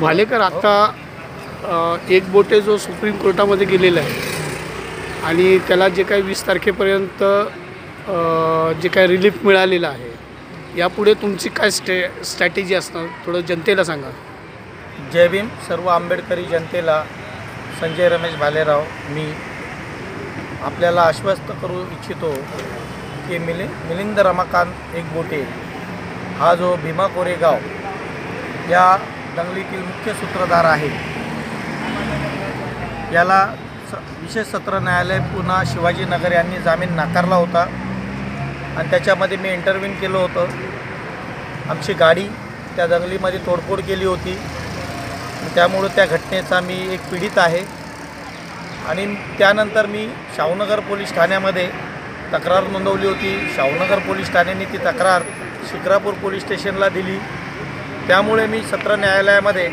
भालेकर आत्ता एक बोटे जो सुप्रीम कोर्टामध्ये गेलेला आहे. आणि त्याला जे काही वीस तारखेपर्यंत जे काही रिलीफ मिळालेलं आहे यापुढे तुमची काय स्टे स्ट्रॅटेजी असणार? थोडं जनतेला सांगा. जय भीम. सर्व आंबेडकरी जनतेला संजय रमेश भालेराव मी आपल्याला आश्वस्त करू इच्छितो की मिलि मिलिंद रमाकांत एकबोटे हा जो भीमा कोरेगाव या दंगलीतील मुख्य सूत्रधार आहे याला स विशेष सत्र न्यायालय पुन्हा शिवाजीनगर यांनी जामीन नाकारला होता. आणि त्याच्यामध्ये मी इंटरव्ह्यून केलं होतं. आमची गाडी त्या दंगलीमध्ये तोडफोड केली होती. त्यामुळं त्या घटनेचा मी एक पीडित आहे. आणि त्यानंतर मी शाहूनगर पोलीस ठाण्यामध्ये तक्रार नोंदवली होती. शाहूनगर पोलीस ठाण्याने ती तक्रार शिक्रापूर पोलीस स्टेशनला दिली. त्यामुळे मी सत्र न्यायालयामध्ये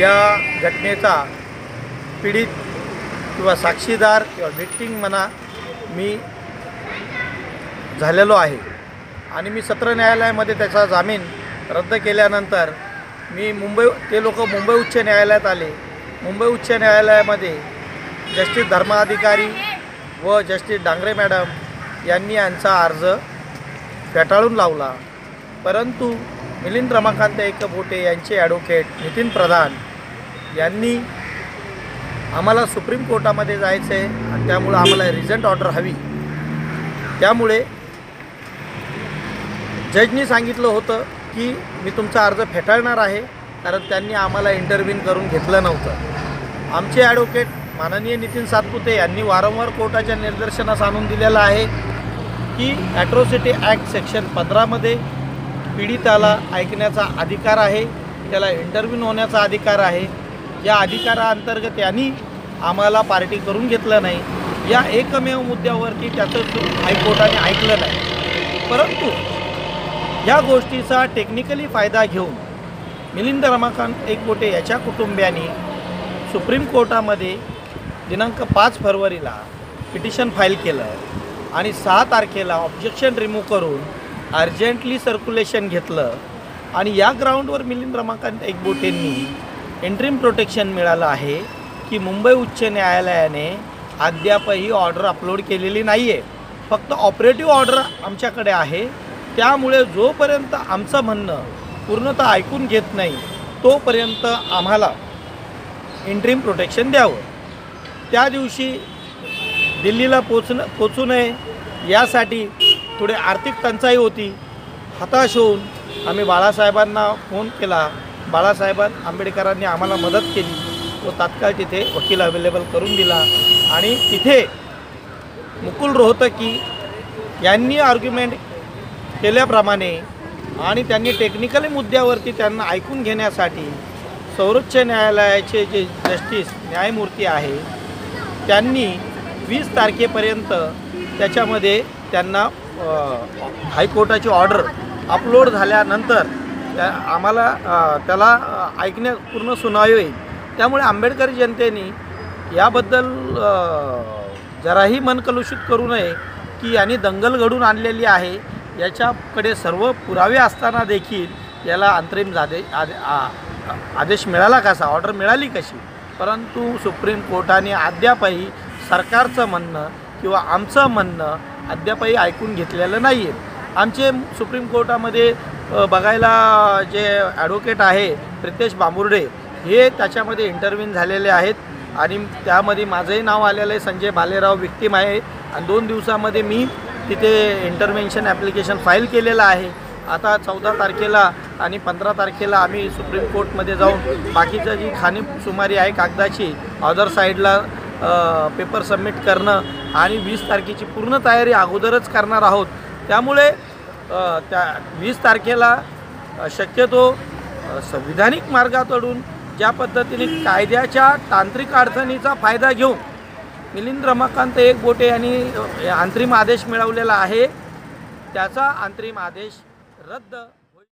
या घटनेचा पीडित किंवा साक्षीदार किंवा व्हिक्टिंग म्हणा मी झालेलो आहे. आणि मी सत्र न्यायालयामध्ये त्याचा जामीन रद्द केल्यानंतर मी मुंबई ते लोक मुंबई उच्च न्यायालयात आले. मुंबई उच्च न्यायालयामध्ये जस्टिस धर्माधिकारी व जस्टिस डांगरे मॅडम यांनी यांचा अर्ज फेटाळून लावला. परंतु मिलिंद रमाकांत एकबोटे यांचे ॲडव्होकेट नितीन प्रधान यांनी आम्हाला सुप्रीम कोर्टामध्ये जायचं आहे आणि त्यामुळं आम्हाला रिझल्ट ऑर्डर हवी. त्यामुळे जजनी सांगितलं होतं की मी तुमचा अर्ज फेटाळणार आहे कारण त्यांनी आम्हाला इंटरव्ह्यून करून घेतलं नव्हतं. आमचे ॲडव्होकेट माननीय नितीन सातपुते यांनी वारंवार कोर्टाच्या निदर्शनास आणून दिलेलं आहे की ॲट्रॉसिटी ॲक्ट सेक्शन पंधरामध्ये पीडिताला ऐकण्याचा अधिकार आहे त्याला इंटरव्ह्यू होण्याचा अधिकार आहे. या अधिकाराअंतर्गत यांनी आम्हाला पार्टी करून घेतलं नाही. या एकमेव मुद्द्यावरती त्याचं हायकोर्टाने ऐकलं नाही. परंतु या गोष्टीचा टेक्निकली फायदा घेऊन मिलिंद रमाकांत एकबोटे याच्या कुटुंबियांनी सुप्रीम कोर्टामध्ये दिनांक पाच फरवरीला पिटिशन फाईल केलं आणि सहा तारखेला ऑब्जेक्शन रिमूव्ह करून अर्जंटली सर्क्युलेशन घेतलं आणि या ग्राउंडवर मिलिंद रमाकांत एकबोटेंनी एंट्रीम प्रोटेक्शन मिळालं आहे की मुंबई उच्च न्यायालयाने अद्यापही ऑर्डर अपलोड केलेली नाही आहे फक्त ऑपरेटिव्ह ऑर्डर आमच्याकडे आहे. त्यामुळे जोपर्यंत आमचं म्हणणं पूर्णतः ऐकून घेत नाही तोपर्यंत आम्हाला इंट्रीम प्रोटेक्शन द्यावं. त्या दिवशी दिल्लीला पोचणं पोचू नये यासाठी थोडी आर्थिक टंचाई होती. हताश होऊन आम्ही बाळासाहेबांना फोन केला. बाळासाहेबां आंबेडकरांनी आम्हाला मदत केली. व तात्काळ तिथे वकील अवेलेबल करून दिला. आणि तिथे मुकुल रोहतकी यांनी आर्ग्युमेंट केल्याप्रमाणे आणि त्यांनी टेक्निकली मुद्द्यावरती त्यांना ऐकून घेण्यासाठी सर्वोच्च न्यायालयाचे जे जस्टिस न्यायमूर्ती आहे त्यांनी वीस तारखेपर्यंत त्याच्यामध्ये त्यांना हायकोर्टाची ऑर्डर अपलोड झाल्यानंतर त्या आम्हाला त्याला ऐकण्या पूर्ण सुनावी होईल. त्यामुळे आंबेडकरी जनतेने याबद्दल जराही मन कलुषित करू नये की यांनी दंगल घडून आणलेली आहे. याच्याकडे सर्व पुरावे असताना देखील याला अंतरिम जादे आदे आ- आदेश मिळाला कसा? ऑर्डर मिळाली कशी? परंतु सुप्रीम कोर्टाने अद्यापही सरकारचं म्हणणं किंवा आमचं म्हणणं अद्यापही ऐकून घेतलेलं नाही आहे आमचे सुप्रीम कोर्टामध्ये बघायला जे ॲडव्होकेट आहे प्रितेश बांबुर्डे हे त्याच्यामध्ये इंटरव्ह्यून झालेले आहेत. आणि त्यामध्ये माझंही नाव आलेलं आहे संजय भालेराव विक्टीम आहे. आणि दोन दिवसामध्ये मी तिथे इंटरव्हेन्शन ॲप्लिकेशन फाईल केलेलं आहे. आता चौदा तारखेला आणि पंधरा तारखेला आम्ही सुप्रीम कोर्टमध्ये जाऊन बाकीचं जी खाणी सुमारी आहे कागदाची अदर साईडला पेपर सबमिट करणं आणि वीस तारखेची पूर्ण तयारी अगोदरच करणार आहोत. त्यामुळे त्या वीस तारखेला शक्यतो अ, संविधानिक मार्गाकडून ज्या पद्धतीने कायद्याच्या तांत्रिक अडचणीचा फायदा घेऊन मिलिंद रमाकांत एक बोटे यांनी अंतरिम आदेश मिळवलेला आहे त्याचा अंतरिम आदेश रद्द